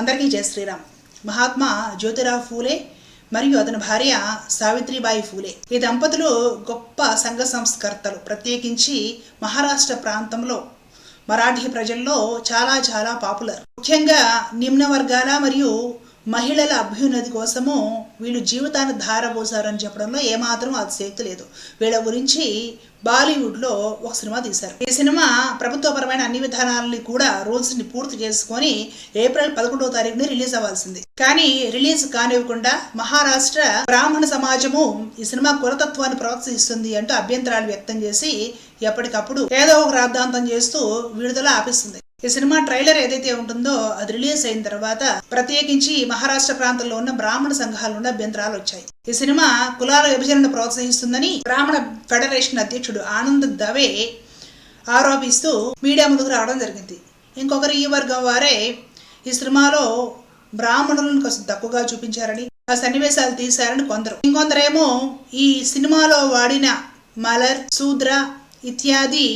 అందరికీ జయ శ్రీరామ్. మహాత్మా జ్యోతిరావు ఫూలే మరియు అతని భార్య సావిత్రిబాయి ఫూలే. ఈ దంపతులు గొప్ప సంఘ సంస్కర్తలు. ప్రత్యేకించి మహారాష్ట్ర ప్రాంతంలో మరాఠీ ప్రజల్లో చాలా చాలా పాపులర్ ముఖ్యంగా నిమ్న వర్గాల మరియు మహిళల అభ్యున్నతి కోసము వీళ్ళు జీవితాన్ని ధారపోసారని చెప్పడంలో ఏమాత్రం అతిశక్తి లేదు. వీళ్ళ గురించి బాలీవుడ్లో ఒక సినిమా తీశారు. ఈ సినిమా ప్రభుత్వపరమైన అన్ని విధానాలని కూడా రూల్స్ని పూర్తి చేసుకొని ఏప్రిల్ పదకొండవ తారీఖున రిలీజ్ అవ్వాల్సింది. కానీ రిలీజ్ కానివ్వకుండా మహారాష్ట్ర బ్రాహ్మణ సమాజము ఈ సినిమా కులతత్వాన్ని ప్రోత్సహిస్తుంది అంటూ అభ్యంతరాలు వ్యక్తం చేసి ఎప్పటికప్పుడు ఏదో ఒక రాద్ధాంతం చేస్తూ విడుదల ఆపిస్తుంది. ఈ సినిమా ట్రైలర్ ఏదైతే ఉంటుందో అది రిలీజ్ అయిన తర్వాత ప్రత్యేకించి మహారాష్ట్ర ప్రాంతంలో ఉన్న బ్రాహ్మణ సంఘాల నుండి అభ్యంతరాలు వచ్చాయి. ఈ సినిమా కులాల విభజనను ప్రోత్సహిస్తుందని బ్రాహ్మణ ఫెడరేషన్ అధ్యక్షుడు ఆనంద్ దవే ఆరోపిస్తూ మీడియా ముందుకు రావడం జరిగింది. ఇంకొకరు ఈ వర్గం వారే ఈ సినిమాలో బ్రాహ్మణులను కొంచెం తక్కువగా చూపించారని ఆ సన్నివేశాలు తీశారని కొందరు. ఇంకొందరేమో ఈ సినిమాలో వాడిన మలర్ శూద్ర ఇత్యాది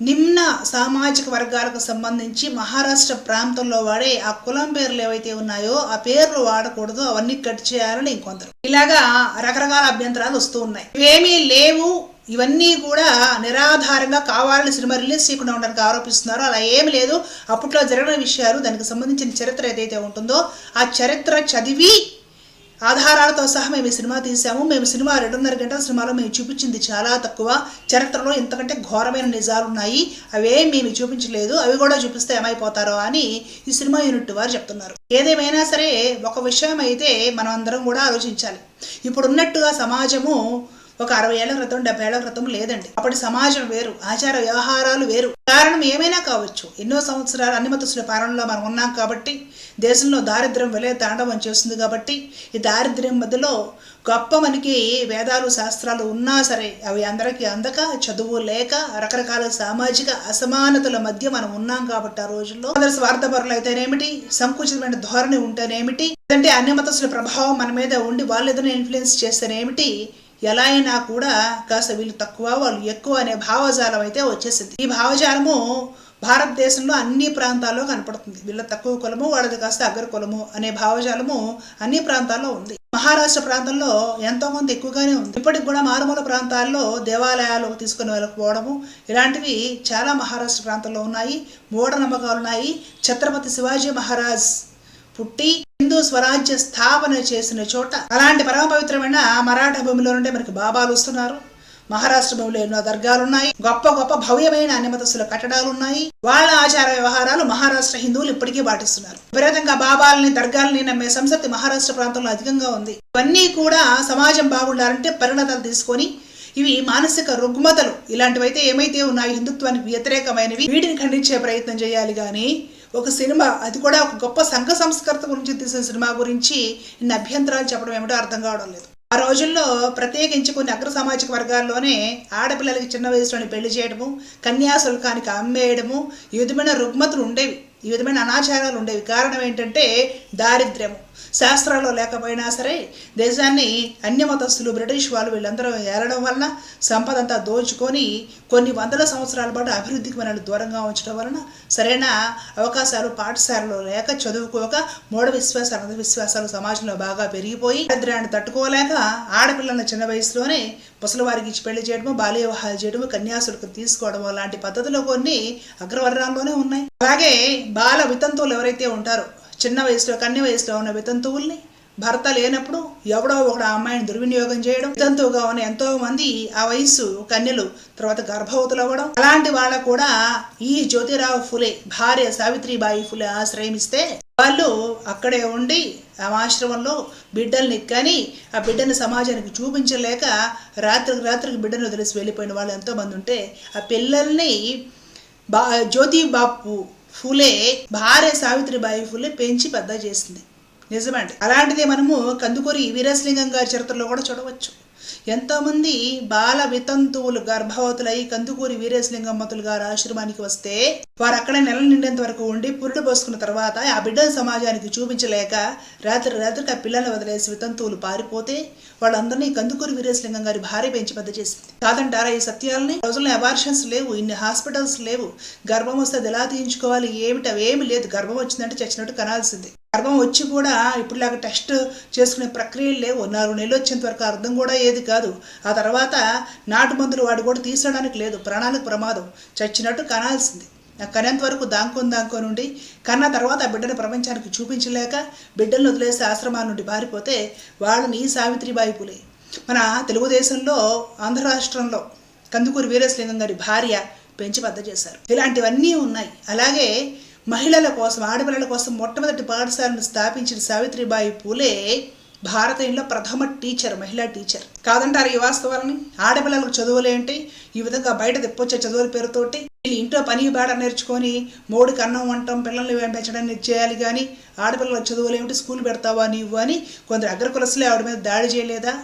నిమ్న సామాజిక వర్గాలకు సంబంధించి మహారాష్ట్ర ప్రాంతంలో వాడే ఆ కులం పేర్లు ఏవైతే ఉన్నాయో ఆ పేర్లు వాడకూడదు అవన్నీ కట్ చేయాలని ఇంకొందరు. ఇలాగా రకరకాల అభ్యంతరాలు వస్తూ ఉన్నాయి. ఇవేమీ లేవు. ఇవన్నీ కూడా నిరాధారంగా కావాలని సినిమా రిలీజ్ చేయకుండా ఉండడానికి ఆరోపిస్తున్నారు. అలా ఏమి లేదు. అప్పట్లో జరిగిన విషయాలు దానికి సంబంధించిన చరిత్ర ఏదైతే ఉంటుందో ఆ చరిత్ర చదివి ఆధారాలతో సహా మేము ఈ సినిమా తీసాము మేము సినిమా రెండున్నర గంటల సినిమాలో మేము చూపించింది చాలా తక్కువ. చరిత్రలో ఇంతకంటే ఘోరమైన నిజాలు ఉన్నాయి అవే మేము చూపించలేదు. అవి కూడా చూపిస్తే ఏమైపోతారో అని ఈ సినిమా యూనిట్ వారు చెప్తున్నారు. ఏదేమైనా సరే ఒక విషయం అయితే మనం అందరం కూడా ఆలోచించాలి. ఇప్పుడున్నట్టుగా సమాజము ఒక అరవై ఏళ్ళ క్రితం డెబ్బై ఏళ్ళ క్రితం లేదండి. అప్పటి సమాజం వేరు ఆచార వ్యవహారాలు వేరు. కారణం ఏమైనా కావచ్చు. ఎన్నో సంవత్సరాలు అన్ని మతస్థుల పాలనలో మనం ఉన్నాం కాబట్టి దేశంలో దారిద్ర్యం వెలే తాండవం చేస్తుంది కాబట్టి ఈ దారిద్ర్యం మధ్యలో గొప్ప మనకి వేదాలు శాస్త్రాలు ఉన్నా సరే అవి అందరికీ అందక చదువు లేక రకరకాల సామాజిక అసమానతల మధ్య మనం ఉన్నాం కాబట్టి ఆ రోజుల్లో. అందరు స్వార్థపరులు అయితేనేమిటి? సంకుచితమైన ధోరణి ఉంటేనేమిటి? అంటే అన్ని ప్రభావం మన మీద ఉండి వాళ్ళు ఏదైనా ఇన్ఫ్లుయెన్స్ చేస్తేనేమిటి? ఎలా అయినా కూడా కాస్త వీళ్ళు తక్కువ వాళ్ళు ఎక్కువ అనే భావజాలం అయితే వచ్చేసింది. ఈ భావజాలము భారతదేశంలో అన్ని ప్రాంతాల్లో కనపడుతుంది. వీళ్ళ తక్కువ కులము వాళ్ళది కాస్త అగ్ర కులము అనే భావజాలము అన్ని ప్రాంతాల్లో ఉంది. మహారాష్ట్ర ప్రాంతంలో ఎంతో కొంత ఎక్కువగానే ఉంది. ఇప్పటికి కూడా మారుమూల ప్రాంతాల్లో దేవాలయాలు తీసుకుని వెళ్ళకపోవడము ఇలాంటివి చాలా మహారాష్ట్ర ప్రాంతంలో ఉన్నాయి. మూఢనమ్మకాలు ఉన్నాయి. ఛత్రపతి శివాజీ మహారాజ్ పుట్టి హిందూ స్వరాజ్య స్థాపన చేసిన చోట అలాంటి పరమ పవిత్రమైన మరాఠా భూమిలో నుండి మనకి బాబాలు వస్తున్నారు. మహారాష్ట్ర భూమిలో ఎన్నో దర్గాలు ఉన్నాయి గొప్ప గొప్ప భవ్యమైన అన్యమతస్తుల కట్టడాలు ఉన్నాయి వాళ్ళ ఆచార వ్యవహారాలు మహారాష్ట్ర హిందువులు ఇప్పటికీ పాటిస్తున్నారు. విపరీతంగా బాబాలని దర్గాలని నమ్మే సంసక్తి మహారాష్ట్ర ప్రాంతంలో అధికంగా ఉంది. ఇవన్నీ కూడా సమాజం బాగుండాలంటే పరిణతాలు తీసుకొని ఇవి మానసిక రుగ్మతలు. ఇలాంటివైతే ఏమైతే ఉన్నాయో హిందుత్వానికి వ్యతిరేకమైనవి వీటిని ఖండించే ప్రయత్నం చేయాలి కానీ ఒక సినిమా అది కూడా ఒక గొప్ప సంఘ సంస్కర్త గురించి తీసిన సినిమా గురించి ఇన్ని అభ్యంతరాలు చెప్పడం ఏమిటో అర్థం కావడం లేదు. ఆ రోజుల్లో ప్రత్యేకించి కొన్ని అగ్ర సామాజిక వర్గాల్లోనే ఆడపిల్లలకి చిన్న వయసులోని పెళ్ళి చేయడము కన్యాశుల్కానికి అమ్మేయడము ఈ విధమైన రుగ్మతులు ఉండేవి. ఈ విధమైన అనాచారాలు ఉండేవి. కారణం ఏంటంటే దారిద్ర్యము. శాస్త్రాల్లో లేకపోయినా సరే దేశాన్ని అన్యమతస్తులు బ్రిటిష్ వాళ్ళు వీళ్ళందరూ ఏలడం వలన సంపద అంతా దోచుకొని కొన్ని వందల సంవత్సరాల పాటు అభివృద్ధికి మనల్ని దూరంగా ఉంచడం వలన సరైన అవకాశాలు పాఠశాలలో లేక చదువుకోక మూఢ విశ్వాసాలు అంధవిశ్వాసాలు సమాజంలో బాగా పెరిగిపోయి దరిద్రాన్ని తట్టుకోలేక ఆడపిల్లల చిన్న వయసులోనే ముసలివారికి ఇచ్చి పెళ్ళి చేయడము బాల్య వివాహాలు చేయడము కన్యాసులకు తీసుకోవడం లాంటి పద్ధతులు కొన్ని అగ్రవర్ణాల్లోనే ఉన్నాయి. అలాగే బాల వితంతువులు ఎవరైతే ఉంటారో చిన్న వయసులో కన్నె వయసులో ఉన్న వితంతువుల్ని భర్త లేనప్పుడు ఎవడో ఒకడు ఆ అమ్మాయిని దుర్వినియోగం చేయడం వితంతువుగా ఉన్న ఎంతో మంది ఆ వయసు కన్యలు తర్వాత గర్భవతులు అవ్వడం అలాంటి వాళ్ళ కూడా ఈ జ్యోతిరావు ఫులే భార్య సావిత్రిబాయి ఫులే ఆశ్రయమిస్తే వాళ్ళు అక్కడే ఉండి ఆ ఆశ్రమంలో బిడ్డల్ని కని ఆ బిడ్డని సమాజానికి చూపించలేక రాత్రికి రాత్రికి బిడ్డను వదిలేసి వెళ్ళిపోయిన వాళ్ళు ఎంతోమంది ఉంటే ఆ పిల్లల్ని బా జ్యోతి బాపు ఫులే భార్య సావిత్రిబాయి ఫులే పెంచి పెద్ద చేసింది. నిజమండి. అలాంటిదే మనము కందుకూరి వీరేశలింగం గారి చరిత్రలో కూడా చూడవచ్చు. ఎంతోమంది బాల వితంతువులు గర్భవతులై కందుకూరి వీరేశలింగమ్మతులు గారు ఆశ్రమానికి వస్తే వారు అక్కడ నెల నిండేంత వరకు ఉండి పురుడు పోసుకున్న తర్వాత ఆ బిడ్డను సమాజానికి చూపించలేక రాత్రి రాత్రికి ఆ పిల్లల్ని వదిలేసి వితంతువులు పారిపోతే వాళ్ళందరినీ కందుకూరి వీరేశలింగం గారి భార్య పెంచి పెద్ద చేసింది. కాదంటారా ఈ సత్యాలని? రోజుల్లో అబార్షన్స్ లేవు ఇన్ని హాస్పిటల్స్ లేవు. గర్భం వస్తే అది ఎలా తీయించుకోవాలి? ఏమిటి? అవేమి లేదు. గర్భం వచ్చిందంటే చచ్చినట్టు కనాల్సింది. గర్భం వచ్చి కూడా ఇప్పుడులాగా టెస్ట్ చేసుకునే ప్రక్రియలు లేవు. నాలుగు నెలలు వచ్చేంత వరకు అర్థం కూడా ఏది కాదు. ఆ తర్వాత నాటు మందులు వాడు కూడా తీసడానికి లేదు. ప్రాణాలకు ప్రమాదం. చచ్చినట్టు కనాల్సింది. నాకు కనేంత వరకు దాంకొని దాంకొని ఉండి కన్న తర్వాత ఆ బిడ్డను ప్రపంచానికి చూపించలేక బిడ్డలను వదిలేసి ఆశ్రమాల నుండి పారిపోతే వాళ్ళని సావిత్రిబాయి పులే. మన తెలుగుదేశంలో ఆంధ్ర రాష్ట్రంలో కందుకూరి వీరేశలింగం గారి భార్య పెంచి పెద్ద చేశారు. ఇలాంటివన్నీ ఉన్నాయి. అలాగే మహిళల కోసం ఆడపిల్లల కోసం మొట్టమొదటి పాఠశాలను స్థాపించిన సావిత్రిబాయి పూలే భారతీయంలో ప్రథమ టీచర్ మహిళా టీచర్. కాదంటారు ఈ వాస్తవాలని? ఆడపిల్లలకు చదువులేంటి ఈ విధంగా బయట తెప్పొచ్చే చదువుల పేరుతోటి వీళ్ళు ఇంట్లో పని బాడ నేర్చుకొని మోడికి అన్నం వంటం పిల్లల్ని పెంచడానికి చేయాలి కానీ ఆడపిల్లల చదువులేమిటి స్కూల్ పెడతావా నీవు అని కొందరు అగ్రకులసులే ఆవిడ మీద దాడి చేయలేదా?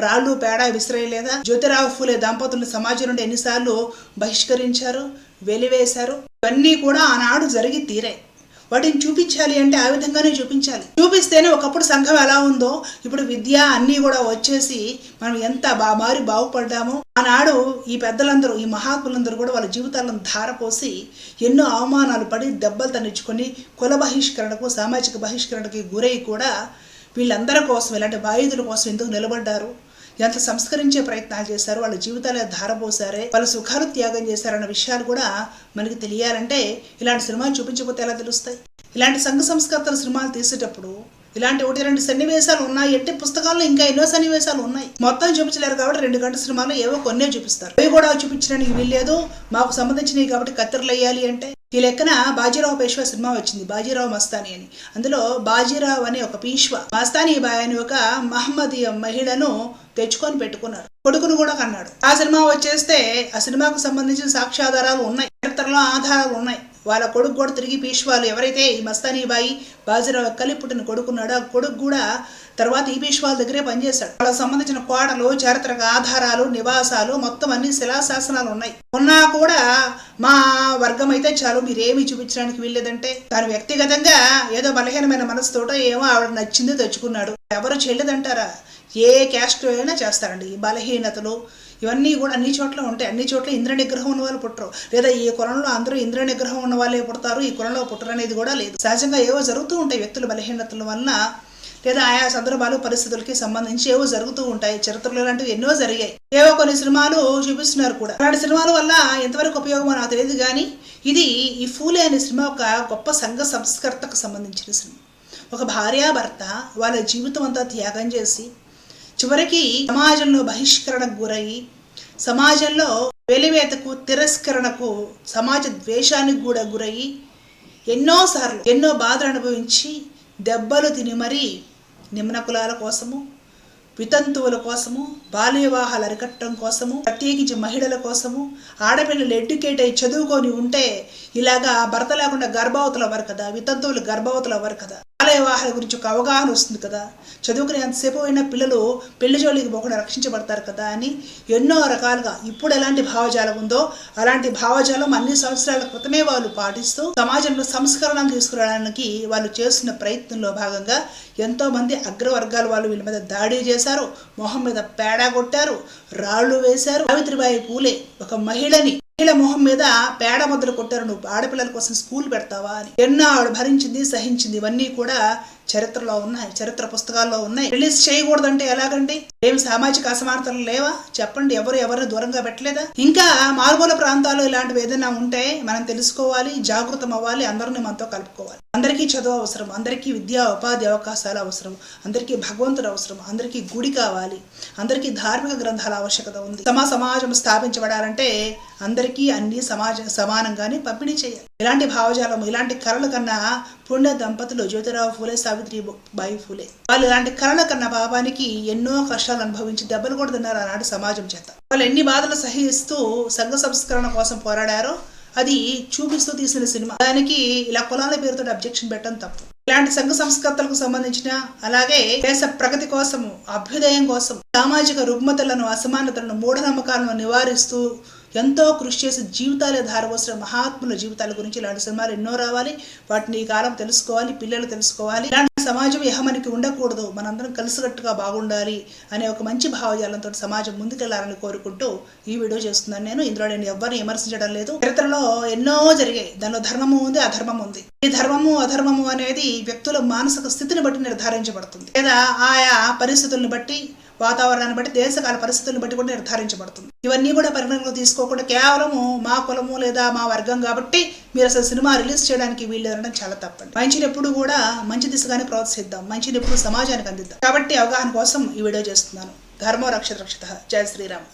రాళ్ళు పేడ విసిరేయలేదా? జ్యోతిరావు ఫూలే దంపతులను సమాజం నుండి ఎన్నిసార్లు బహిష్కరించారు వెలివేశారు? ఇవన్నీ కూడా ఆనాడు జరిగి తీరాయి. వాటిని చూపించాలి అంటే ఆ విధంగానే చూపించాలి. చూపిస్తేనే ఒకప్పుడు సంఘం ఎలా ఉందో ఇప్పుడు విద్య అన్నీ కూడా వచ్చేసి మనం ఎంత బా మారి బాగుపడ్డామో. ఆనాడు ఈ పెద్దలందరూ ఈ మహాత్ములందరూ కూడా వాళ్ళ జీవితాలను ధారపోసి ఎన్నో అవమానాలు పడి దెబ్బలు తన్నించుకొని కుల బహిష్కరణకు సామాజిక బహిష్కరణకి గురై కూడా వీళ్ళందరి కోసం ఇలాంటి బాధితుల కోసం ఎందుకు నిలబడ్డారు? ఎంత సంస్కరించే ప్రయత్నాలు చేశారు? వాళ్ళ జీవితాలే ధారపోసారే వాళ్ళ సుఖాలు త్యాగం చేశారన్న విషయాలు కూడా మనకి తెలియాలంటే ఇలాంటి సినిమాలు చూపించకపోతే ఎలా తెలుస్తాయి? ఇలాంటి సంఘ సంస్కర్తల సినిమాలు తీసేటప్పుడు ఇలాంటి ఒకటి రెండు సన్నివేశాలు ఉన్నాయి అంటే పుస్తకాల్లో ఇంకా ఎన్నో సన్నివేశాలు ఉన్నాయి. మొత్తం చూపించలేరు కాబట్టి రెండు గంటల సినిమాలు ఏవో కొన్నే చూపిస్తారు. అవి కూడా చూపించడానికి వీల్లేదు. మాకు సంబంధించినవి కాబట్టి కత్తిరలు వేయాలి అంటే. ఈ లెక్కన బాజీరావు పేష్వా సినిమా వచ్చింది. బాజీరావు మస్తాని అని. అందులో బాజీరావు అనే ఒక పీష్వా మస్తాని బాయ్ అని ఒక మహమ్మదీయ మహిళను తెచ్చుకొని పెట్టుకున్నారు. కొడుకును కూడా కన్నాడు. ఆ సినిమా వచ్చేస్తే ఆ సినిమాకు సంబంధించిన సాక్ష్యాధారాలు ఉన్నాయి. చరిత్రలో ఆధారాలు ఉన్నాయి. వాళ్ళ కొడుకు కూడా తిరిగి పీష్వాలు ఎవరైతే ఈ మస్తానీబాయి బాజీరావు కలిపి పుట్టిన కొడుకున్నాడో ఆ కొడుకు కూడా తర్వాత ఈ పీష్వాల దగ్గరే పనిచేశాడు. వాళ్ళకి సంబంధించిన కోడలు చారిత్రక ఆధారాలు నివాసాలు మొత్తం అన్ని శిలాశాసనాలు ఉన్నాయి. ఉన్నా కూడా మా వర్గం అయితే చాలు మీరేమి చూపించడానికి వీల్లేదంటే తాను వ్యక్తిగతంగా ఏదో బలహీనమైన మనసుతోటో ఏమో ఆవిడ నచ్చింది తెచ్చుకున్నాడు. ఎవరు చెల్లెదంటారా? ఏ క్యాస్ట్ అయినా చేస్తారండి. ఈ బలహీనతలు ఇవన్నీ కూడా అన్ని చోట్ల ఉంటాయి. అన్ని చోట్ల ఇంద్ర నిగ్రహం ఉన్న వాళ్ళు పుట్టరు. లేదా ఈ కులంలో అందరూ ఇంద్ర నిగ్రహం ఉన్న వాళ్ళే పుడతారు. ఈ కులంలో పుట్టరు అనేది కూడా లేదు. సహజంగా ఏవో జరుగుతూ ఉంటాయి వ్యక్తుల బలహీనతల వలన. లేదా ఆయా సందర్భాలు పరిస్థితులకి సంబంధించి ఏవో జరుగుతూ ఉంటాయి. చరిత్రలో ఇలాంటివి ఎన్నో జరిగాయి. ఏవో కొన్ని సినిమాలు చూపిస్తున్నారు కూడా. అలాంటి సినిమాల వల్ల ఎంతవరకు ఉపయోగమో నాకు తెలియదు కానీ ఇది ఈ ఫూలే అనే సినిమా ఒక గొప్ప సంఘ సంస్కర్తకు సంబంధించిన సినిమా. ఒక భార్యాభర్త వాళ్ళ జీవితం అంతా త్యాగం చేసి చివరికి సమాజంలో బహిష్కరణకు గురయ్యి సమాజంలో వెలివేతకు తిరస్కరణకు సమాజ ద్వేషానికి కూడా గురయ్యి ఎన్నోసార్లు ఎన్నో బాధలు అనుభవించి దెబ్బలు తిని మరీ నిమ్న కులాల కోసము వితంతువుల కోసము బాల్య వివాహాలు అరికట్టడం కోసము ప్రత్యేకించి మహిళల కోసము ఆడపిల్లలు ఎడ్యుకేట్ అయి చదువుకొని ఉంటే ఇలాగా భర్త లేకుండా గర్భవతులు అవ్వరు కదా వితంతువులు గర్భవతులు అవ్వరు కదా. ఆలయ వివాహాల గురించి ఒక అవగాహన వస్తుంది కదా. చదువుకునే ఎంతసేపు అయినా పిల్లలు పెళ్ళి జోలికి పోకుండా రక్షించబడతారు కదా అని ఎన్నో రకాలుగా ఇప్పుడు ఎలాంటి భావజాలం ఉందో అలాంటి భావజాలం అన్ని సంవత్సరాల క్రితమే వాళ్ళు పాటిస్తూ సమాజంలో సంస్కరణలు తీసుకురావడానికి వాళ్ళు చేస్తున్న ప్రయత్నంలో భాగంగా ఎంతో మంది అగ్రవర్గాల వాళ్ళు వీళ్ళ మీద దాడి చేశారు మొహం మీద పేడా కొట్టారు రాళ్ళు వేశారు. సావిత్రిబాయి పూలే ఒక మహిళని మహిళ మొహం మీద పేడ ముద్దలు కొట్టారు. నువ్వు ఆడపిల్లల కోసం స్కూల్ పెడతావా? అని. ఎన్నో ఆవిడ భరించింది సహించింది ఇవన్నీ కూడా చరిత్రలో ఉన్నాయి. చరిత్ర పుస్తకాల్లో ఉన్నాయి. రిలీజ్ చేయకూడదంటే ఎలాగండి? ఏం సామాజిక అసమానతలు లేవా? చెప్పండి ఎవరు ఎవరు దూరంగా పెట్టలేదా? ఇంకా మారుమూల ప్రాంతాల్లో ఇలాంటివి ఏదైనా ఉంటే మనం తెలుసుకోవాలి జాగృతం అవ్వాలి అందరిని మనతో కలుపుకోవాలి. అందరికీ చదువు అవసరం అందరికీ విద్యా ఉపాధి అవకాశాలు అవసరం అందరికీ భగవంతుడు అవసరం అందరికీ గుడి కావాలి అందరికీ ధార్మిక గ్రంథాల ఆవశ్యకత ఉంది. సమా సమాజం స్థాపించబడాలంటే అందరికీ అన్ని సమాజ సమానంగానే పంపిణీ చేయాలి ఇలాంటి భావజాలం ఇలాంటి కళల కన్నా పుణ్య దంపతులు జ్యోతిరావు ఫూలే సావిత్రి బాయి ఫూలే. వాళ్ళు ఇలాంటి కళల కన్నా పాపానికి ఎన్నో కష్టాలు అనుభవించి దెబ్బలు కూడా తిన్నారు ఆనాడు సమాజం చేత. వాళ్ళు ఎన్ని బాధలు సహిస్తూ సంఘ సంస్కరణ కోసం పోరాడారో అది చూపిస్తూ తీసిన సినిమా. దానికి ఇలా కులాల పేరుతో అబ్జెక్షన్ పెట్టడం తప్పు. ఇలాంటి సంఘ సంస్కర్తలకు సంబంధించిన అలాగే దేశ ప్రగతి కోసము అభ్యుదయం కోసం సామాజిక రుగ్మతలను అసమానతలను మూఢనమ్మకాలను నివారిస్తూ ఎంతో కృషి చేసి జీవితాలే ధారవోసిన మహాత్ముల జీవితాల గురించి ఇలాంటి సినిమాలు ఎన్నో రావాలి. వాటిని ఈ కాలం తెలుసుకోవాలి పిల్లలు తెలుసుకోవాలి. ఇలాంటి సమాజం ఇహ ఉండకూడదు. మనందరం కలిసికట్టుగా బాగుండాలి అనే ఒక మంచి భావజాలంతో సమాజం ముందుకెళ్ళాలని కోరుకుంటూ ఈ వీడియో చేస్తున్నాను నేను. ఇందులో నేను ఎవరిని విమర్శించడం లేదు. చరిత్రలో ఎన్నో జరిగాయి. దానిలో ధర్మము ఉంది అధర్మం ఉంది. ఈ ధర్మము అధర్మము అనేది వ్యక్తుల మానసిక స్థితిని బట్టి నిర్ధారించబడుతుంది. లేదా ఆయా పరిస్థితులను బట్టి వాతావరణాన్ని బట్టి దేశకాల పరిస్థితులను బట్టి కూడా నిర్ధారించబడుతుంది. ఇవన్నీ కూడా పరిగణనలో తీసుకోకుండా కేవలము మా కులము లేదా మా వర్గం కాబట్టి మీరు అసలు సినిమా రిలీజ్ చేయడానికి వీళ్ళు అనడం చాలా తప్పండి. మంచిని ఎప్పుడు కూడా మంచి దిశగానే ప్రోత్సహిద్దాం. మంచిని ఎప్పుడు సమాజానికి అందిద్దాం. కాబట్టి అవగాహన కోసం ఈ వీడియో చేస్తున్నాను. ధర్మో రక్షత రక్షత. జయ శ్రీరామ్.